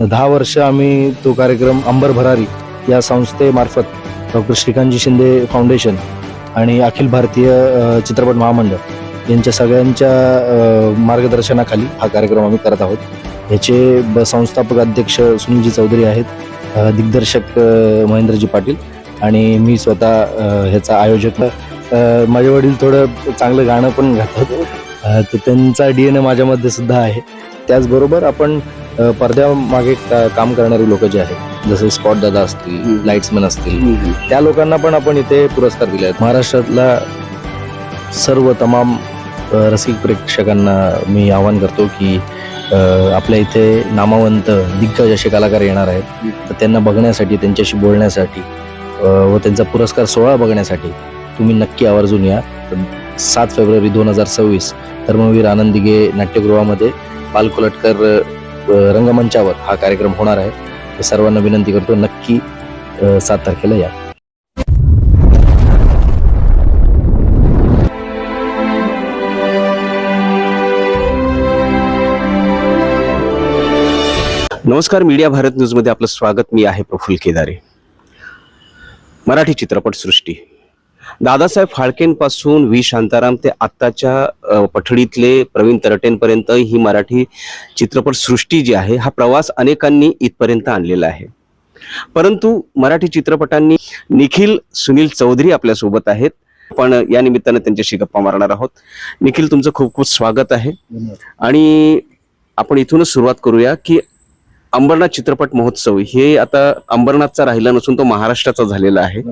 दहा वर्ष आम्ही तो कार्यक्रम अंबर भरारी या संस्थेमार्फत डॉक्टर श्रीकांतजी शिंदे फाउंडेशन आणि अखिल भारतीय चित्रपट महामंडळ यांच्या सगळ्यांच्या मार्गदर्शनाखाली हा कार्यक्रम आम्ही करत आहोत. याचे ब- संस्थापक अध्यक्ष सुनीलजी चौधरी आहेत दिग्दर्शक महेंद्रजी पाटील आणि मी स्वतः ह्याचा आयोजक. माझे वडील थोडं चांगलं गाणं पण गातात. तर त्यांचा डी एन ए माझ्यामध्ये सुद्धा आहे. त्याचबरोबर आपण पडद्यामागे का- काम करणारी लोक जे आहेत जसे स्पॉट दादा असतील हम्म. लाईट्समॅन असतील त्या लोकांना पण आपण इथे पुरस्कार दिले आहेत महाराष्ट्रातला सर्व तमाम अ, रसिक प्रेक्षकांना मी आवाहन करतो की अ, आपल्या इथे नामवंत दिग्गज असे कलाकार येणार आहेत. तर त्यांना बघण्यासाठी त्यांच्याशी बोलण्यासाठी अ, व त्यांचा पुरस्कार सोहळा बघण्यासाठी तुम्ही नक्की आवर्जून या. सात फेब्रुवारी दोन हजार सव्वीस धर्मवीर आनंद दिघे नाट्यगृहामध्ये पाल कोलटकर अ, रंगमंचावर हा कार्यक्रम होणार आहे. सर्वांना विनंती करतो नक्की सात तारखेला या. नमस्कार मीडिया भारत न्यूजमध्ये आपलं स्वागत. मी आहे प्रफुल केदारे. मराठी चित्रपट सृष्टी. दादासाहेब फाळकेंपासून व्ही. शांताराम ते आत्ताच्या पठडीतले प्रवीण तरटेंपर्यंत ही मराठी चित्रपट सृष्टी जी आहे हा प्रवास अनेकांनी इथपर्यंत आणलेला आहे. परंतु मराठी चित्रपटांनी निखिल सुनील चौधरी आपल्यासोबत आहेत. पण या निमित्तानं त्यांच्याशी गप्पा मारणार आहोत. निखिल तुमचं खूप खूप स्वागत आहे. आणि आपण इथूनच सुरुवात करूया की अंबरनाथ चित्रपट महोत्सव हे आता अंबरनाथचा राहिला नसून तो महाराष्ट्राचा झालेला आहे.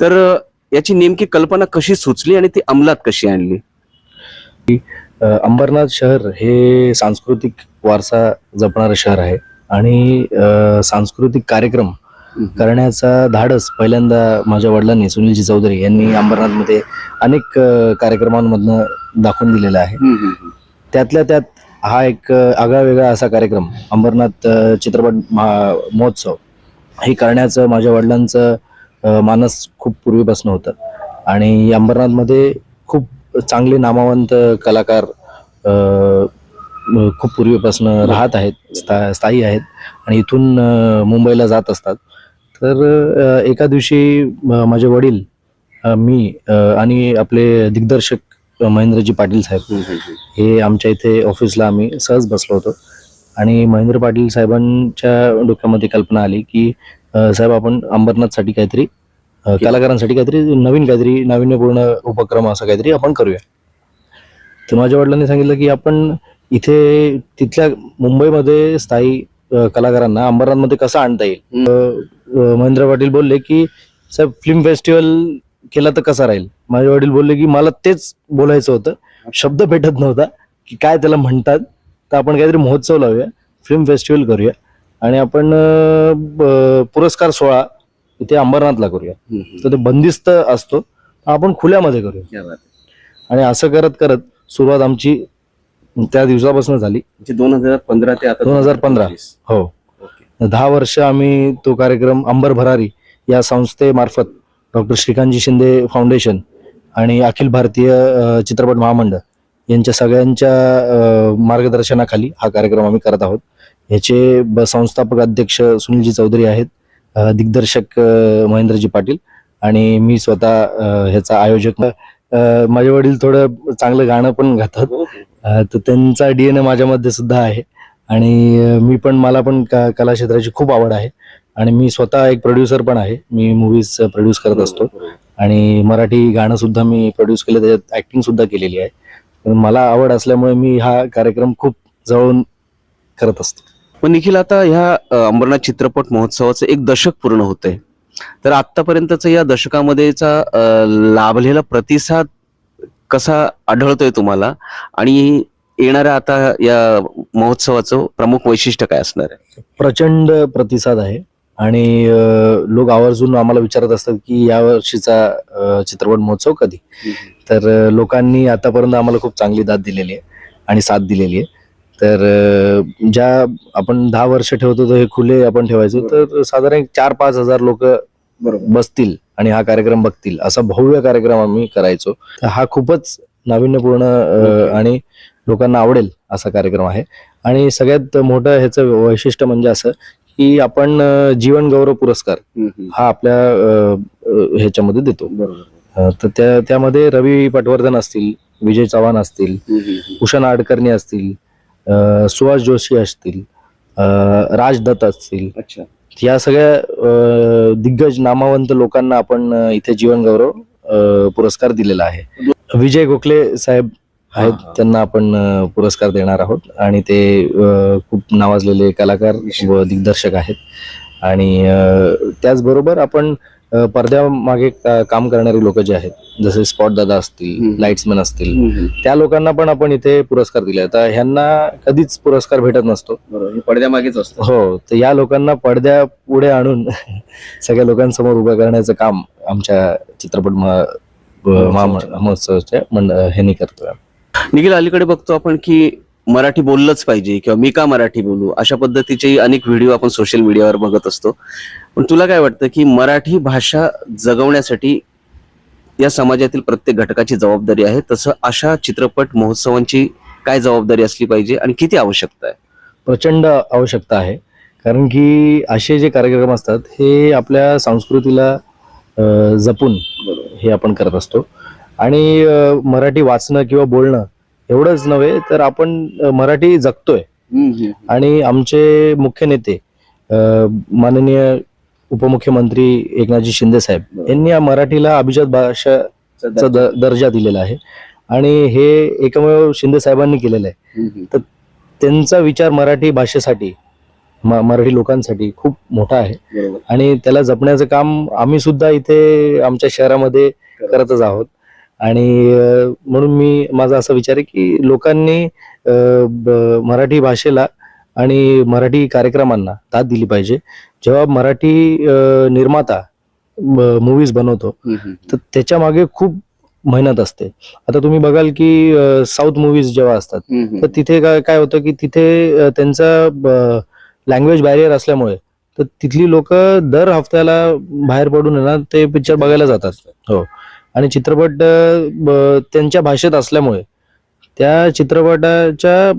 तर याची नेमकी कल्पना कशी सुचली आणि ती अंमलात कशी आणली? अंबरनाथ शहर हे सांस्कृतिक वारसा जपणारं शहर आहे आणि सांस्कृतिक कार्यक्रम करण्याचा धाडस पहिल्यांदा माझ्या वडिलांनी सुनीलजी चौधरी यांनी अंबरनाथमध्ये अनेक कार्यक्रमांमधनं दाखवून दिलेला आहे. त्यातल्या त्यात हा एक आगळा वेगळा असा कार्यक्रम अंबरनाथ चित्रपट महा महोत्सव हे करण्याचं माझ्या वडिलांचं मानस खूप पूर्वीपासून होतं. आणि अंबरनाथमध्ये खूप चांगले नामवंत कलाकार खूप पूर्वीपासून राहत आहेत स्था स्थायी आहेत आणि इथून मुंबईला जात असतात. तर एका दिवशी माझे वडील मी आणि आपले दिग्दर्शक महेंद्रजी पाटील साहेब हे आमच्या इथे ऑफिसला आम्ही सहज बसलो होतो. आणि महेंद्र पाटील साहेबांच्या डोक्यामध्ये कल्पना आली की साहेब आपण अंबरनाथसाठी काहीतरी अ, कलाकारांसाठी काहीतरी नवीन काहीतरी नाविन्यपूर्ण उपक्रम असं काहीतरी आपण करूया. तर माझ्या वडिलांनी सांगितलं की आपण इथे तिथल्या मुंबईमध्ये स्थायी अ, कलाकारांना अंबरनाथमध्ये कसं आणता येईल? अ, महेंद्र पाटील बोलले की साहेब फिल्म फेस्टिवल केला तर कसा राहील? माझे वडील बोलले की मला तेच बोलायचं होतं. शब्द भेटत नव्हता की काय त्याला म्हणतात. तर आपण काहीतरी महोत्सव लावूया फिल्म फेस्टिवल करूया. आणि आपण पुरस्कार सोहळा इथे अंबरनाथला करूया. तर ते बंदिस्त असतो. आपण खुल्यामध्ये करूया. आणि असं करत करत सुरुवात आमची त्या दिवसापासून झाली. दोन हजार पंधरा ते आता 2015. हो. दहा वर्ष आम्ही तो कार्यक्रम अंबर भरारी या संस्थेमार्फत डॉक्टर श्रीकांतजी शिंदे फाउंडेशन आणि अखिल भारतीय चित्रपट महामंडळ यांच्या सगळ्यांच्या मार्गदर्शनाखाली हा कार्यक्रम आम्ही करत आहोत. याचे ब- संस्थापक अध्यक्ष सुनीलजी चौधरी आहेत दिग्दर्शक महेंद्रजी पाटील आणि मी स्वतः ह्याचा आयोजक. माझे वडील थोडं चांगलं गाणं पण गातात. तर त्यांचा डी एन ए माझ्यामध्ये सुद्धा आहे आणि मी पण मला पण क- कला क्षेत्राची खूप आवड आहे आणि मी स्वतः एक प्रोड्युसर पण आहे. मी मूवीज प्रोड्यूस करत असतो आणि मराठी गाणं सुद्धा मी प्रोड्यूस केलं त्याच्यात ऍक्टिंग सुद्धा केलेली आहे. मला आवड असल्यामुळे मी हा कार्यक्रम खूप जवळून करत असतो. पण निखिल आता ह्या अंबरनाथ चित्रपट महोत्सवाचं एक दशक पूर्ण होतंय. तर आतापर्यंतच या दशकामध्येचा लाभलेला प्रतिसाद कसा आढळतोय तुम्हाला? आणि येणाऱ्या आता या महोत्सवाचं प्रमुख वैशिष्ट्य काय असणार आहे? प्रचंड प्रतिसाद आहे. आणि लोक आवर्जून आम्हाला विचारत असतात की या वर्षीचा चित्रपट महोत्सव कधी? तर लोकांनी आतापर्यंत आम्हाला खूप चांगली दाद दिलेली आहे आणि साथ दिलेली आहे. तर ज्या आपण दहा वर्ष ठेवतो हे खुले आपण ठेवायचो. तर साधारण एक चार पाच हजार लोक बसतील आणि हा कार्यक्रम बघतील असा भव्य कार्यक्रम आम्ही करायचो. तर हा खूपच नाविन्यपूर्ण. आणि लोकांना आवडेल असा कार्यक्रम आहे. आणि सगळ्यात मोठं ह्याचं वैशिष्ट्य म्हणजे असं की आपण जीवन गौरव पुरस्कार हा आपल्या ह्याच्यामध्ये देतो. तर त्या त्यामध्ये रवी पटवर्धन असतील विजय चव्हाण असतील उषा नाडकर्णी असतील सुहास जोशी असतील राज दत्त असतील. अच्छा. या सगळ्या दिग्गज नामावंत लोकांना आपण इथे जीवन गौरव पुरस्कार दिलेला आहे. विजय गोखले साहेब आहेत. त्यांना आपण पुरस्कार देणार आहोत. आणि ते खूप नावाजलेले कलाकार व दिग्दर्शक आहेत. आणि त्याचबरोबर आपण पडद्यामागे का- काम करणारी लोक जे आहेत जसे स्पॉट दादा असतील. लाईट्समॅन असतील त्या लोकांना पण आपण इथे पुरस्कार दिले तर ह्यांना कधीच पुरस्कार भेटत नसतो. पडद्यामागेच असतं. हो तर या लोकांना पडद्या पुढे आणून सगळ्या लोकांसमोर उभं करण्याचं काम आमच्या चित्रपट महा- महा- महोत्सवाच्या मंड ह्यांनी करतोय. निखिल अलीकडे बघतो आपण की मराठी बोललंच पाहिजे किंवा मी का मराठी बोलू? अशा पद्धतीचे अनेक व्हिडिओ आपण सोशल मीडियावर बघत असतो. पण तुला काय वाटतं की मराठी भाषा जगवण्यासाठी या समाजातील प्रत्येक घटकाची जबाबदारी आहे? तसं अशा चित्रपट महोत्सवांची काय जबाबदारी असली पाहिजे आणि किती आवश्यकता आहे? प्रचंड आवश्यकता आहे. कारण की असे जे कार्यक्रम असतात हे आपल्या संस्कृतीला जपून हे आपण करत असतो. आणि मराठी वाचणं किंवा बोलणं एवढंच नव्हे तर आपण मराठी जगतोय. आणि आमचे मुख्य नेते माननीय उपमुख्यमंत्री एकनाथजी शिंदे साहेब यांनी या मराठीला अभिजात भाषाचा दर्जा. दिलेला आहे. आणि हे एकमेव शिंदे साहेबांनी केलेलं आहे. त्यांचा विचार मराठी भाषेसाठी मराठी लोकांसाठी खूप मोठा आहे. आणि त्याला जपण्याचं काम आम्ही सुद्धा इथे आमच्या शहरामध्ये करतच आहोत. आणि म्हणून मी माझा असा विचार आहे की लोकांनी मराठी भाषेला आणि मराठी कार्यक्रमांना दाद दिली पाहिजे. जेव्हा मराठी निर्माता मूवीज बनवतो तर त्याच्यामागे खूप मेहनत असते. आता तुम्ही बघाल की साऊथ मूवीज जेव्हा असतात तर तिथे काय काय होतं की तिथे त्यांचा लँग्वेज बॅरियर असल्यामुळे तर तिथली लोक दर हफ्त्याला बाहेर पडून ते पिक्चर बघायला जातात. हो. आणि चित्रपट त्यांच्या भाषेत असल्यामुळे त्या चित्रपटाच्या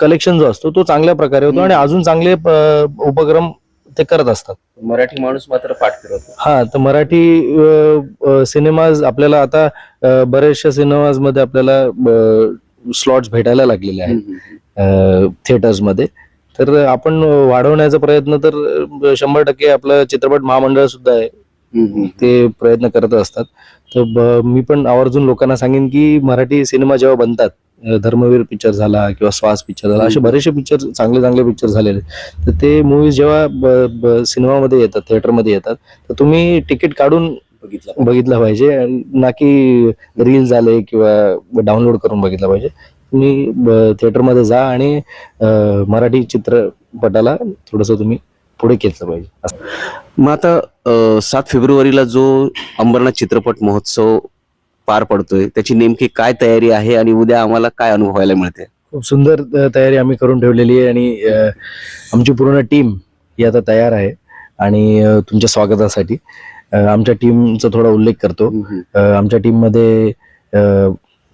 कलेक्शन जो असतो तो चांगल्या प्रकारे होतो आणि अजून चांगले उपक्रम ते करत असतात. मराठी माणूस मात्र पाठ करत. हा तर मराठी सिनेमाज आपल्याला आता बऱ्याचशा सिनेमाजमध्ये आपल्याला स्लॉट्स भेटायला लागलेले आहेत थिएटर्समध्ये तर आपण वाढवण्याचा प्रयत्न तर शंभर टक्के आपलं चित्रपट महामंडळ सुद्धा आहे. ते प्रयत्न करत असतात. तर मी पण आवर्जून लोकांना सांगेन की मराठी सिनेमा जेव्हा बनतात धर्मवीर पिक्चर झाला किंवा श्वास पिक्चर झाला असे. बरेचसे पिक्चर चांगले चांगले पिक्चर झालेले तर ते मूवीज जेव्हा सिनेमामध्ये येतात थिएटरमध्ये येतात तर तुम्ही तिकीट काढून बघितलं बघितलं पाहिजे ना की रील झाले किंवा डाउनलोड करून बघितलं पाहिजे. तुम्ही थिएटरमध्ये जा आणि मराठी चित्रपटाला थोडस तुम्ही पुढे घेतलं पाहिजे. मग आता सात फेब्रुवारीला जो अंबरनाथ चित्रपट महोत्सव पार पडतोय त्याची नेमकी काय तयारी आहे आणि उद्या आम्हाला काय अनुभवायला मिळते? खूप सुंदर तयारी आम्ही करून ठेवलेली आहे आणि आमची पूर्ण टीम ही आता तयार आहे आणि तुमच्या स्वागतासाठी आमच्या टीमचा थोडा उल्लेख करतो. आमच्या टीममध्ये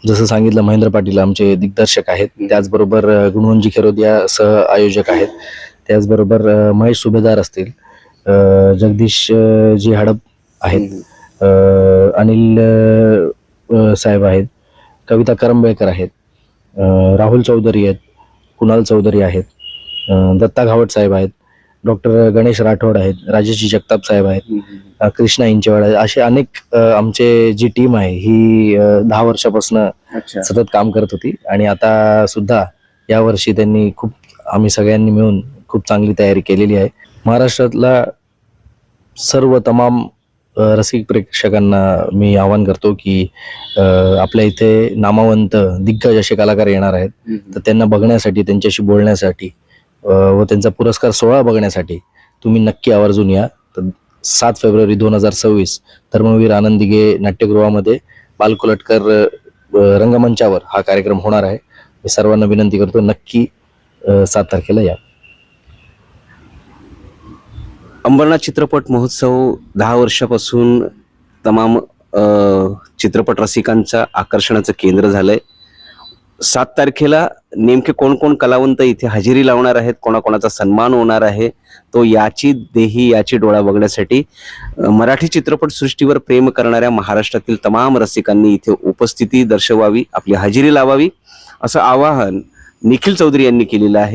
जसं सांगितलं महेंद्र पाटील आमचे दिग्दर्शक आहेत त्याचबरोबर गुणवंजी खेरोदिया सह आयोजक आहेत. त्याचबरोबर महेश सुभेदार असतील जगदीश जी हडप आहेत अनिल साहेब आहेत कविता करंबेळकर आहेत राहुल चौधरी आहेत कुणाल चौधरी आहेत दत्ता घावट साहेब आहेत डॉक्टर गणेश राठोड आहेत राजेशी जगताप साहेब आहेत कृष्णा इंचेवाड आहेत असे अनेक आमचे जी टीम आहे ही दहा वर्षापासून सतत काम करत होती. आणि आता सुद्धा यावर्षी त्यांनी खूप आम्ही सगळ्यांनी मिळून खूप चांगली तयारी केलेली आहे. महाराष्ट्रातला सर्व तमाम रसिक प्रेक्षकांना मी आवाहन करतो की आपल्या इथे नामावंत दिग्गज असे कलाकार येणार आहेत. तर त्यांना बघण्यासाठी त्यांच्याशी बोलण्यासाठी व त्यांचा पुरस्कार सोहळा बघण्यासाठी तुम्ही नक्की आवर्जून या. तर सात फेब्रुवारी दोन हजार सव्वीस धर्मवीर आनंद दिघे नाट्यगृहामध्ये बालकुलटकर रंगमंचावर हा कार्यक्रम होणार आहे. मी सर्वांना विनंती करतो नक्की सात तारखेला या. अंबरनाथ चित्रपट महोत्सव दहा वर्षापासून तमाम चित्रपट रसिकांचा आकर्षणाचं केंद्र झालंय. सात तारखेला नेमके कोण कोण कलावंत इथे हजेरी लावणार आहेत कोणाकोणाचा सन्मान होणार आहे तो याची देही याची डोळा बघण्यासाठी मराठी चित्रपट सृष्टीवर प्रेम करणाऱ्या महाराष्ट्रातील तमाम रसिकांनी इथे उपस्थिती दर्शवावी आपली हजेरी लावावी असं आवाहन निखिल चौधरी यांनी केलेलं आहे.